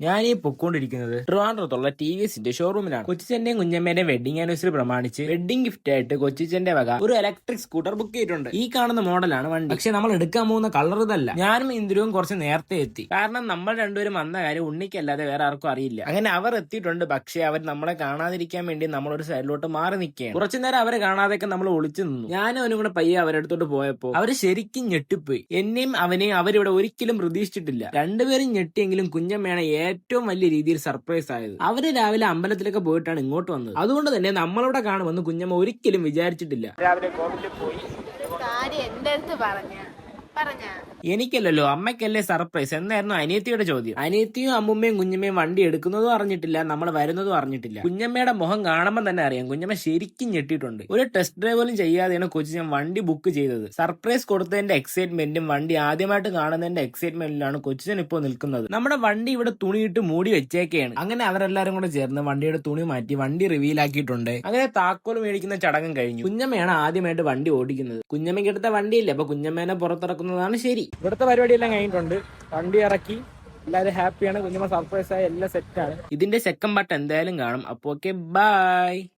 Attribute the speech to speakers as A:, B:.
A: ഞാൻ ഈ പൊക്കോണ്ടിരിക്കുന്നത് ട്രിവാൻഡ്രത്തുള്ള T V എസിന്റെ ഷോറൂമിലാണ് കൊച്ചിച്ചന്റെയും കുഞ്ഞമ്മേന്റെയും വെഡിങ് ആനിവേഴ്സറി പ്രമാണിച്ച് വെഡിങ് ഗിഫ്റ്റ് ആയിട്ട് കൊച്ചിച്ചന്റെ വക ഒരു ഇലക്ട്രിക് സ്കൂട്ടർ ബുക്ക് ചെയ്തിട്ടുണ്ട്. ഈ കാണുന്ന മോഡലാണ് വണ്ടി. പക്ഷെ നമ്മൾ എടുക്കാൻ പോകുന്ന കളർ ഇതല്ല. ഞാനും ഇന്ദ്രവും കുറച്ച് നേരത്തെ എത്തി. കാരണം നമ്മൾ രണ്ടുപേരും വന്ന കാര്യം ഉണ്ണിക്കല്ലാതെ വേറെ ആർക്കും അറിയില്ല. അങ്ങനെ അവർ എത്തിയിട്ടുണ്ട്. പക്ഷെ അവർ നമ്മളെ കാണാതിരിക്കാൻ വേണ്ടി നമ്മളൊരു സൈഡിലോട്ട് മാറി നിൽക്കുകയാണ്. കുറച്ചു നേരം അവരെ കാണാതെയൊക്കെ നമ്മൾ ഒളിച്ചു നിന്നു. ഞാനും അവനും കൂടെ പയ്യെ അവരടുത്തോട്ട് പോയപ്പോ അവർ ശരിക്കും ഞെട്ടിപ്പോയി. എന്നെയും അവനെയും അവരിവിടെ ഒരിക്കലും പ്രതീക്ഷിച്ചിട്ടില്ല. രണ്ടുപേരും ഞെട്ടിയെങ്കിലും കുഞ്ഞമ്മയാണ് ഏറ്റവും വലിയ രീതിയിൽ സർപ്രൈസ് ആയത്. അവർ രാവിലെ അമ്പലത്തിലൊക്കെ പോയിട്ടാണ് ഇങ്ങോട്ട് വന്നത്. അതുകൊണ്ട് തന്നെ നമ്മളവിടെ കാണുമെന്ന് കുഞ്ഞമ്മ ഒരിക്കലും വിചാരിച്ചിട്ടില്ല. രാവിലെ കോവിലിൽ പോയി.
B: കാര്യം എന്റെ അടുത്ത് പറഞ്ഞ പറഞ്ഞ.
A: എനിക്കല്ലല്ലോ അമ്മയ്ക്കല്ലേ സർപ്രൈസ്. എന്നായിരുന്നു അനിയത്തിയുടെ ചോദ്യം? അനിയത്തിയും അമ്മുമ്മയും കുഞ്ഞമ്മയും വണ്ടി എടുക്കുന്നതും അറിഞ്ഞിട്ടില്ല നമ്മൾ വരുന്നതും അറിഞ്ഞിട്ടില്ല. കുഞ്ഞമ്മയുടെ മുഖം കാണുമ്പോൾ തന്നെ അറിയാം കുഞ്ഞമ്മ ശരിക്കും ഞെട്ടിയിട്ടുണ്ട്. ഒരു ടെസ്റ്റ് ഡ്രൈവ് പോലും ചെയ്യാതെയാണ് കൊച്ചി ഞാൻ വണ്ടി ബുക്ക് ചെയ്തത്. സർപ്രൈസ് കൊടുത്തതിന്റെ എക്സൈറ്റ്മെന്റും വണ്ടി ആദ്യമായിട്ട് കാണുന്നതിന്റെ എക്സൈറ്റ്മെന്റിലാണ് കൊച്ചിൻ ഇപ്പോൾ നിൽക്കുന്നത്. നമ്മുടെ വണ്ടി ഇവിടെ തുണിയിട്ട് മൂടി വെച്ചേക്കെയാണ്. അങ്ങനെ അവരെല്ലാരും കൂടെ ചേർന്ന് വണ്ടിയുടെ തുണി മാറ്റി വണ്ടി റിവീൽ ആക്കിയിട്ടുണ്ട്. അങ്ങനെ താക്കോൽ മേടിക്കുന്ന ചടങ്ങും കഴിഞ്ഞു. കുഞ്ഞമ്മയാണ് ആദ്യമായിട്ട് വണ്ടി ഓടിക്കുന്നത്. കുഞ്ഞമ്മയ്ക്ക് എടുത്ത വണ്ടിയില്ല? അപ്പൊ കുഞ്ഞമ്മേനെ പുറത്തിറക്കുന്നതാണ് ശരി. ഇവിടുത്തെ പരിപാടിയെല്ലാം കഴിഞ്ഞിട്ടുണ്ട്. വണ്ടി ഇറക്കി. എല്ലാവരും ഹാപ്പിയാണ്. കുഞ്ഞുമ്മ സർപ്രൈസ് ആയി എല്ലാം സെറ്റാണ് ഇതിന്റെ സെക്കൻഡ് പാർട്ട് എന്തായാലും കാണും. അപ്പൊ ഓക്കെ ബൈ